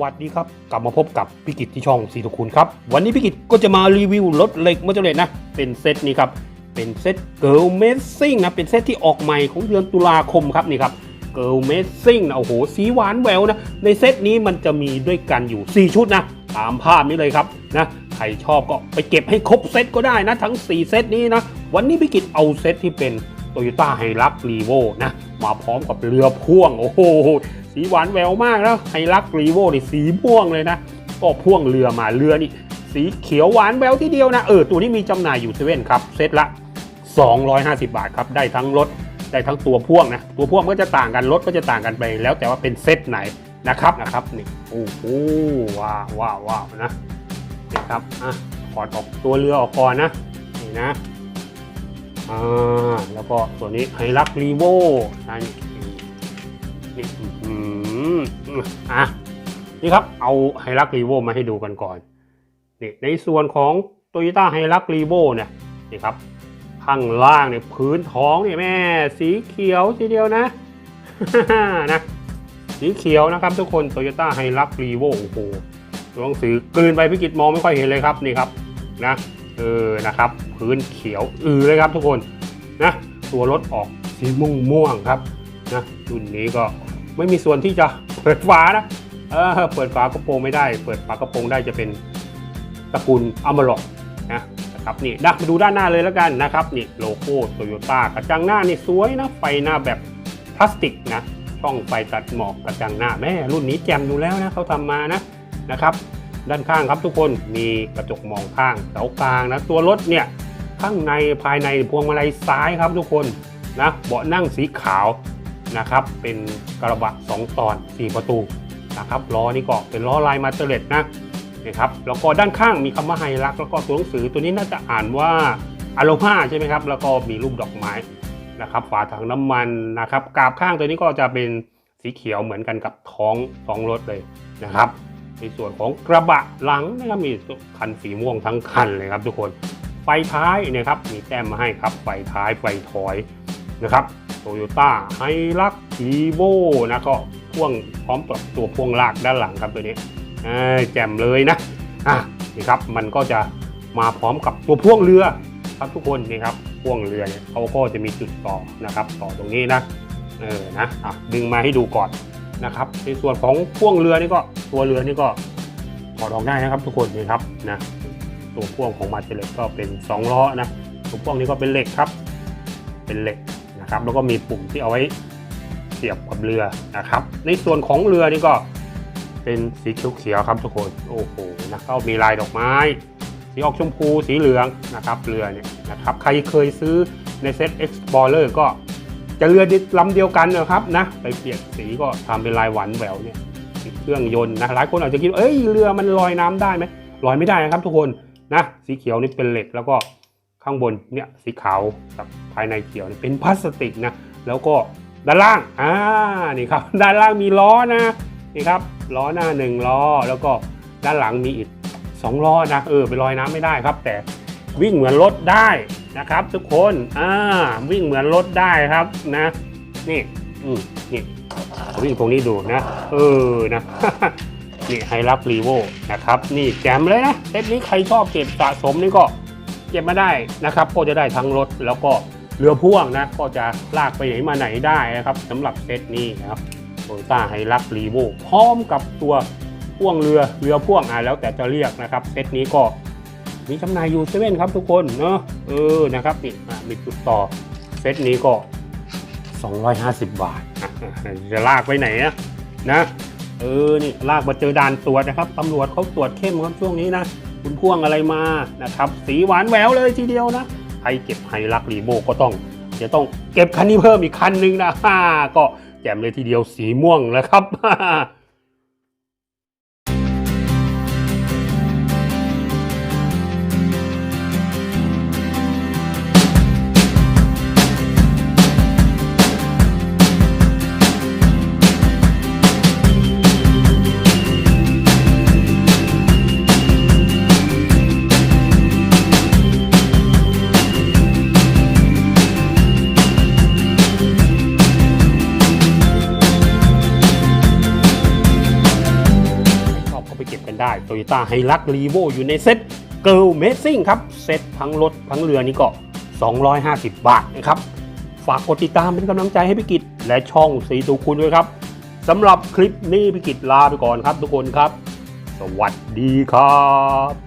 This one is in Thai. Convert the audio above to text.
วัสดีครับ กลับมาพบกับพิกิจที่ช่องสีทุกคุณครับ วันนี้พิกิจก็จะมารีวิวรถเหล็กมอเตอร์เลดนะ เป็นเซตนี้ครับ เป็นเซตเกิร์ลเมสซิ่งนะ เป็นเซตที่ออกใหม่ของเดือนตุลาคมครับนี่ครับเกิร์ลเมสซิ่งนะโอ้โห สีหวานแววนะ ในเซตนี้มันจะมีด้วยกันอยู่ 4 ชุดนะ ตามภาพนี้เลยครับนะใครชอบก็ไปเก็บให้ครบเซตก็ได้นะ ทั้ง 4 เซตนี้นะ วันนี้พิกิจเอาเซตที่เป็นโตโยต้าไฮรักรีโวนะมาพร้อมกับเรือพ่วง โอ้โห สีหวานแววมากแล้วไฮรักรีโวนี่สีม่วงเลยนะ ก็พ่วงเรือมาเรือนี่ สีเขียวหวานแววทีเดียวนะ เออ ตัวนี้มีจำหน่ายอยู่เซเว่นครับ เซตละ 250 บาทครับ ได้ทั้งรถ ได้ทั้งตัวพ่วงนะ ตัวพ่วงก็จะต่างกัน รถก็จะต่างกันไป แล้วแต่ว่าเป็นเซตไหนนะครับนะครับนี่โอ้โหว้าวว้าวว้าวนะนี่ครับอะถอดออกตัวเรือออกก่อนนะนี่นะอ่าแล้วก็ตัวนี้ไฮรักรีโวอันนี้ นี่อื้อหืออะนี่ครับเอาไฮรักรีโวมาให้ดูกันก่อนนี่ในส่วนของ t o y ยต้าไฮรักรีโวเนี่ยนี่ครับข้างล่างเนี่ยพื้นท้องเนี่ยแม่สีเขียวทีเดียวนะนะสีเขียวนะครับทุกคน t o y ยต้าไฮรักรีโวโอ้โหตัวหนังสือกลืนไปพิกิจมองไม่ค่อยเห็นเลยครับนี่ครับนะเออนะครับ พื้นเขียวอือเลยครับทุกคนนะตัวรถออกสีม่วงม่วงครับนะรุ่นนี้ก็ ไม่มีส่วนที่จะเปิดฝานะเออเปิดฝากระโปรงไม่ได้ เปิดฝากระโปรงได้จะเป็นตระกูลอัม r รอกนะนะครับนี่ดักมาดูด้านหน้าเลยแล้วกันนะครับนี่โลโก้โตโยต้ากระจังหน้านี่สวยนะไฟหน้าแบบพลาสติกนะช่องไฟตัดหมอกกระจังหน้าแม่รุ่นนี้แจ่มอยู่แล้วนะเขาทำมานะนะครับ ด้านข้างครับทุกคนมีกระจกมองข้างเสากลางนะตัวรถเนี่ยข้างในภายในพวงมาลัยซ้ายครับทุกคนนะเบาะนั่งสีขาว นะครับ เป็นกระบะ 2 ตอน 4 ประตูนะครับล้อนี่ก็เป็นล้อลายมาเตอร์เลตนะนะครับแล้วก็ด้านข้างมีคำว่าไฮรักแล้วก็ตัวหนังสือตัวนี้น่าจะอ่านว่าอโลฮาใช่ไหมครับ แล้วก็มีรูปดอกไม้นะครับฝาถังน้ำมันนะครับกาบข้างตัวนี้ก็จะเป็นสีเขียวเหมือนกันกับท้องท้องรถเลยนะครับในส่วนของกระบะหลังนะครับมีคันสีม่วงทั้งคันเลยครับทุกคนไฟท้ายนะครับมีแต้มมาให้ครับไฟท้ายไฟถอยนะครับ โตโยต้าไฮรักทีโบนะก็พ่วงพร้อมกับตัวพ่วงลากด้านหลังครับตัวนี้แจ่มเลยนะอะนี่ครับมันก็จะมาพร้อมกับตัวพ่วงเรือครับทุกคนนี่ครับพ่วงเรือเนี่ยเขาก็จะมีจุดต่อนะครับต่อตรงนี้นะเออนะอะดึงมาให้ดูก่อนนะครับในส่วนของพ่วงเรือนี่ก็ตัวเรือนี่ก็ถอดออกได้นะครับทุกคนนี่ครับนะตัวพ่วงของมาเตเลตก็เป็น2ล้อนะตัวพ่วงนี้ก็เป็นเหล็กครับ เป็นเหล็ก นะครับแล้วก็มีปุ่มที่เอาไว้เสียบกับเรือนะครับ ในส่วนของเรือนี่ก็เป็นสีเขียวๆครับทุกคนโอ้โหนะก็มีลายดอกไม้สีออกชมพูสีเหลืองนะครับเรือเนี่ยนะครับใครเคยซื้อในเซ็ต Explorer ก็จะเรือลำเดียวกันนะครับนะไปเปลี่ยนสีก็ทำเป็นลายหวานแหววเนี่ยติดเครื่องยนต์นะหลายคนอาจจะคิดเอ้ยเรือมันลอยน้ำได้ไหมลอยไม่ได้นะครับทุกคนนะสีเขียวนี่เป็นเหล็กแล้วก็ ข้างบนเนี่ยสีขาวกับภายในเขียวนี่เป็นพลาสติกนะแล้วก็ด้านล่างอ่านี่ครับด้านล่างมีล้อนะนี่ครับล้อหน้าหนึ่งล้อแล้วก็ด้านหลังมีอีกสองล้อนะเออไปลอยน้ำไม่ได้ครับ แต่วิ่งเหมือนรถได้นะครับ ทุกคนอ่าวิ่งเหมือนรถได้ครับนะ นี่อืมนี่วิ่งตรงนี้ดูนะเออนะนี่ไฮรักรีโวนะครับ นี่แจมเลยนะเซตนี้ใครชอบเก็บสะสมนี่ก็ เก็บมาได้นะครับก็จะได้ทั้งรถแล้วก็เรือพ่วงนะก็จะลากไปไหนมาไหนได้นะครับสำหรับเซตนี้นะครับโตโยต้าไฮรักรีโวพร้อมกับตัวพ่วงเรือเรือพ่วงอะแล้วแต่จะเรียกนะครับเซตนี้ก็มีจำหน่ายอยู่เซเว่นครับทุกคนเนาะเออนะครับนี่มีจุดต่อเซตนี้ก็ 250 บาทจะลากไปไหนอะนะเออนี่ลากมาเจอด่านตรวจนะครับตำรวจเขาตรวจเข้มครับช่วงนี้นะ คุณพ่วงอะไรมานะครับ สีหวานแววเลยทีเดียวนะใครเก็บไฮรักรีโบก็ต้อง จะต้องเก็บคันนี้เพิ่มอีกคันนึงนะก็แจ่มเลยทีเดียวสีม่วงแล้วครับ กันได้ Toyota h i l u x r e v o อยู่ในเซ็ต Girl m a z i n g ครับ เซ็ตทั้งรถทั้งเรือนี่ก็ 250 บาทนะครับ ฝากกดติดตามเป็นกำลังใจให้พิกิจและช่องสีตูคุณด้วยครับสำหรับคลิปนี้พิกิจลาไปก่อนครับทุกคนครับ สวัสดีครับ